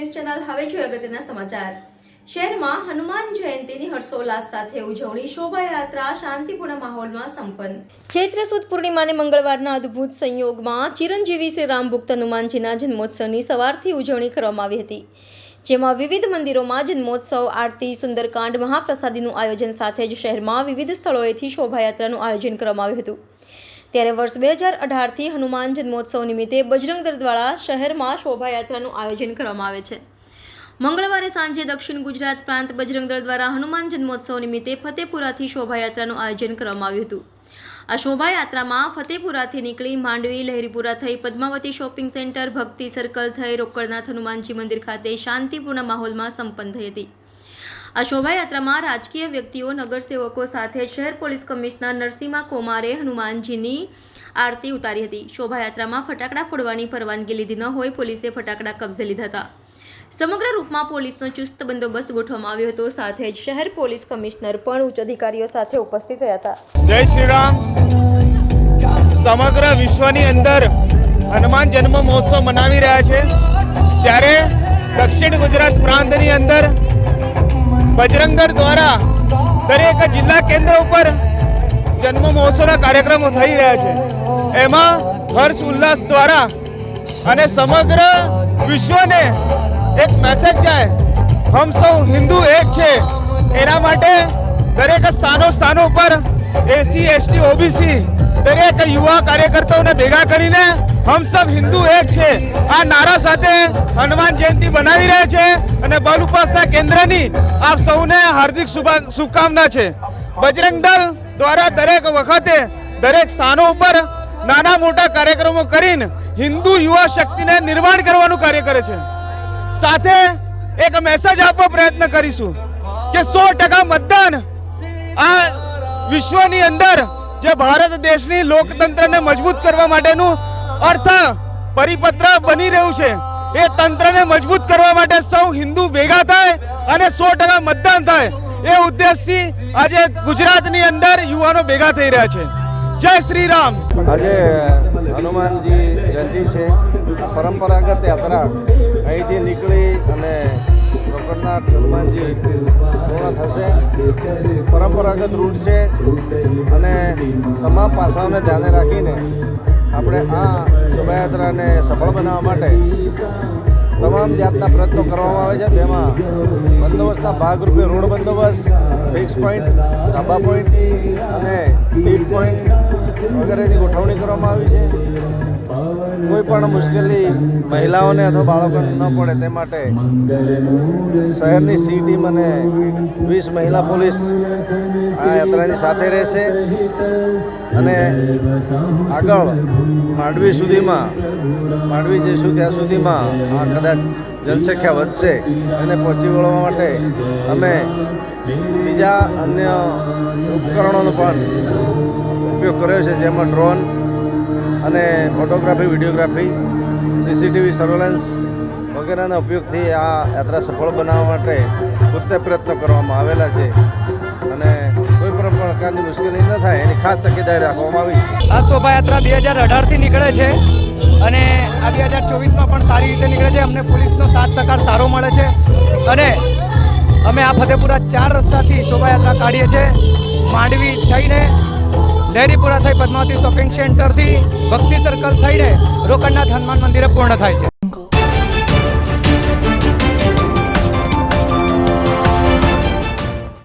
News channel હવે જોઈએ અગત્યના સમાચાર. શહેરમાં હનુમાન જયંતીની હર્ષોલ્લાસ સાથે ઉજવણી, શોભાયાત્રા, શાંતિપૂર્ણ માહોલમાં સંપન્ન. ચૈત્ર સુદ પૂર્ણિમાને મંગળવારના અદ્ભુત સંયોગમાં ચિરંજીવી શ્રી રામ ભુક્ત હનુમાનજીના જન્મોત્સવની સવારથી ઉજવણી કરવામાં આવી હતી. જેમાં વિવિધ મંદિરોમાં જન્મોત્સવ, આરતી, સુંદરકાંડ, મહાપ્રસાદીનું આયોજન સાથે જ શહેરમાં વિવિધ સ્થળોએથી શોભાયાત્રાનું આયોજન કરવામાં આવ્યું હતું. ત્યારે વર્ષ બે હજાર અઢારથી હનુમાન જન્મોત્સવ નિમિત્તે બજરંગ દળ દ્વારા શહેરમાં શોભાયાત્રાનું આયોજન કરવામાં આવે છે. મંગળવારે સાંજે દક્ષિણ ગુજરાત પ્રાંત બજરંગ દળ દ્વારા હનુમાન જન્મોત્સવ નિમિત્તે ફતેપુરાથી શોભાયાત્રાનું આયોજન કરવામાં આવ્યું હતું. આ શોભાયાત્રામાં ફતેપુરાથી નીકળી માંડવી, લહેરીપુરા થઈ Padmavati shopping centre, Bhakti circle થઈ રોકડનાથ હનુમાનજી મંદિર ખાતે શાંતિપૂર્ણ માહોલમાં સંપન્ન થઈ હતી. આ શોભાયાત્રામાં રાજકીય વ્યક્તિઓ, નગરસેવકો સાથે શહેર પોલીસ કમિશનર નરસિંહા કોમારે હનુમાનજીની આરતી ઉતારી હતી. શોભાયાત્રામાં ફટાકડા ફોડવાની પરવાનગી લીધી ન હોય પોલીસે ફટાકડા કબજે લીધા હતા. સમગ્ર રૂપમાં પોલીસનો ચુસ્ત બંદોબસ્ત ગોઠવવામાં આવ્યો હતો. સાથે જ શહેર પોલીસ કમિશનર પણ ઉચ્ચ અધિકારીઓ સાથે ઉપસ્થિત રહ્યા હતા. જય શ્રી રામ સમગ્ર વિશ્વની અંદર હનુમાન જન્મ મહોત્સવ મનાવી રહ્યા છે. ત્યારે દક્ષિણ ગુજરાત પ્રાંતની અંદર બજરંગર દ્વારા દરેક જિલ્લા કેન્દ્ર ઉપર જન્મ મહોત્સવના કાર્યક્રમો થઈ રહ્યા છે. એમાં હર્ષ ઉલ્લાસ દ્વારા અને સમગ્ર વિશ્વને એક મેસેજ જાય, હમ સૌ હિન્દુ એક છે. એના માટે દરેક સ્થાનો સ્થાનો ઉપર એસી એસટી ઓબીસી દરેક યુવા કાર્યકર્તાઓને ભેગા કરીને હમ સબ હિન્દુ એક છે. આ નારા સાથે હનુમાન જયંતિ બનાવી રહ્યા છે અને બલ ઉપાસના કેન્દ્રની આપ સૌને હાર્દિક શુભા- શુભકામના છે. બજરંગ દળ દ્વારા દરેક વખતે દરેક સ્થાનો ઉપર નાના મોટા કાર્યક્રમો કરીને હિન્દુ યુવા શક્તિને નિર્માણ કરવાનું કાર્ય કરે છે. સાથે એક મેસેજ આપવા પ્રયત્ન કરીશું કે સો ટકા મતદાન આ વિશ્વની અંદર જે ભારત દેશની લોકતંત્રને મજબૂત કરવા માટેનું અર્થ પરિપત્ર બની રહ્યું છે. એ તંત્રને મજબૂત કરવા માટે સૌ હિન્દુ ભેગા થાય અને સો ટકા મતદાન થાય. એ ઉદ્દેશથી આજે ગુજરાતની અંદર યુવાનો ભેગા થઈ રહ્યા છે. જય શ્રી રામ. આજે હનુમાનજી જયંતિ છે. પરંપરાગત યાત્રા અહીંથી નીકળી અને રોકડનાથ હનુમાનજી, પૂર્ણ થશે. પરંપરાગત રૂટ છે અને તમામ પાસાઓને ધ્યાને રાખીને આપણે આ શોભાયાત્રાને સફળ બનાવવા માટે તમામ જાતના પ્રયત્નો કરવામાં આવે છે. તેમાં બંદોબસ્તના ભાગરૂપે રોડ બંદોબસ્ત ફિક્સ પોઈન્ટ ધાબા પોઈન્ટ અને ટીપ પોઈન્ટ વગેરેની ગોઠવણી કરવામાં આવી છે. કોઈ પણ મુશ્કેલી મહિલાઓને અથવા બાળકોને ન પડે તે માટે શહેરની સી ટીમ અને વીસ મહિલા પોલીસ આ યાત્રાની સાથે રહેશે અને આગળ માંડવી સુધીમાં, માંડવી જઈશું ત્યાં સુધીમાં આ કદાચ જનસંખ્યા વધશે એને પહોંચી વળવા માટે અમે બીજા અન્ય ઉપકરણોનો પણ ઉપયોગ કર્યો છે, જેમાં ડ્રોન અને ફોટોગ્રાફી, વિડીયોગ્રાફી, સીસીટીવી સર્વેલન્સ વગેરેના ઉપયોગથી આ યાત્રા સફળ બનાવવા માટે પૂરતા પ્રયત્નો કરવામાં આવેલા છે. અને કોઈ પણ પ્રકારની મુશ્કેલી ન થાય, એની ખાસ તકેદારી રાખવામાં આવી છે. આ શોભાયાત્રા બે હજાર અઢારથી નીકળે છે અને આ બે હજાર ચોવીસમાં પણ સારી રીતે નીકળે છે. અમને પોલીસનો સાથ સહકાર સારો મળે છે અને અમે આ ફતેપુરા ચાર રસ્તાથી શોભાયાત્રા કાઢીએ છીએ. માંડવી થઈને લહેરીપુરા થઈ પદ્માવતી શોપિંગ સેન્ટરથી ભક્તિ સર્કલ થઈને રોકડનાથ હનુમાન મંદિરે પૂર્ણ થાય છે.